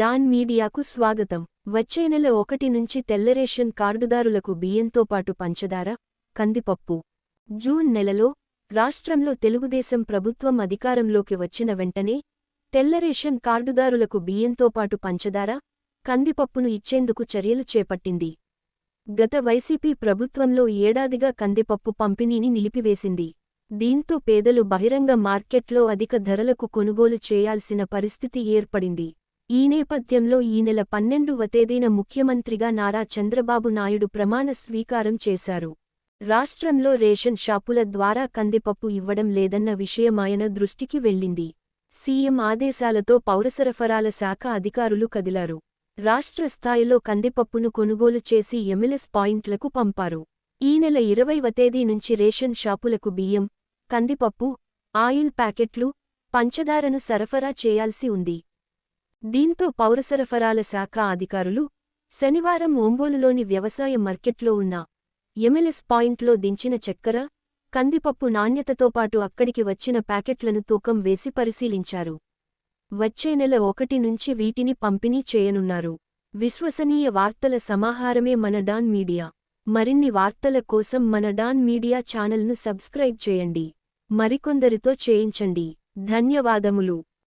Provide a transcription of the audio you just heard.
Don మీడియాకు స్వాగతం. వచ్చే నెల ఒకటి నుంచి తెల్ల రేషన్ కార్డుదారులకు బియ్యంతో పాటు పంచదార కందిపప్పు. జూన్ నెలలో రాష్ట్రంలో తెలుగుదేశం ప్రభుత్వం అధికారంలోకి వచ్చిన వెంటనే తెల్ల రేషన్ కార్డుదారులకు బియ్యంతో పాటు పంచదార కందిపప్పును ఇచ్చేందుకు చర్యలు చేపట్టింది. గత వైసీపీ ప్రభుత్వంలో ఏడాదిగా కందిపప్పు పంపిణీని నిలిపివేసింది. దీంతో పేదలు బహిరంగ మార్కెట్లో అధిక ధరలకు కొనుగోలు చేయాల్సిన పరిస్థితి ఏర్పడింది. ఈ నేపథ్యంలో ఈ నెల పన్నెండువ తేదీన ముఖ్యమంత్రిగా నారా చంద్రబాబు నాయుడు ప్రమాణ స్వీకారం చేశారు. రాష్ట్రంలో రేషన్ షాపుల ద్వారా కందిపప్పు ఇవ్వడం లేదన్న విషయమాయన దృష్టికి వెళ్ళింది. సీఎం ఆదేశాలతో పౌరసరఫరాల శాఖ అధికారులు కదిలారు. రాష్ట్ర స్థాయిలో కందిపప్పును కొనుగోలు చేసి ఎమ్మెల్యేస్ పాయింట్లకు పంపారు. ఈ నెల ఇరవైవ తేదీ నుంచి రేషన్ షాపులకు బియ్యం కందిపప్పు ఆయిల్ ప్యాకెట్లు పంచదారను సరఫరా చేయాల్సి ఉంది. దీంతో పౌరసరఫరాల శాఖ అధికారులు శనివారం ఒంగోలులోని వ్యవసాయ మార్కెట్లో ఉన్న ఎమ్మెల్యేస్ పాయింట్లో దించిన చక్కెర కందిపప్పు నాణ్యతతో పాటు అక్కడికి వచ్చిన ప్యాకెట్లను తూకం వేసి పరిశీలించారు. వచ్చే నెల ఒకటి నుంచి వీటిని పంపిణీ చేయనున్నారు. విశ్వసనీయ వార్తల సమాహారమే మన డాన్ మీడియా. మరిన్ని వార్తల కోసం మన డాన్ మీడియా ఛానల్ను సబ్స్క్రైబ్ చేయండి. మరికొందరితో చేయించండి. ధన్యవాదములు.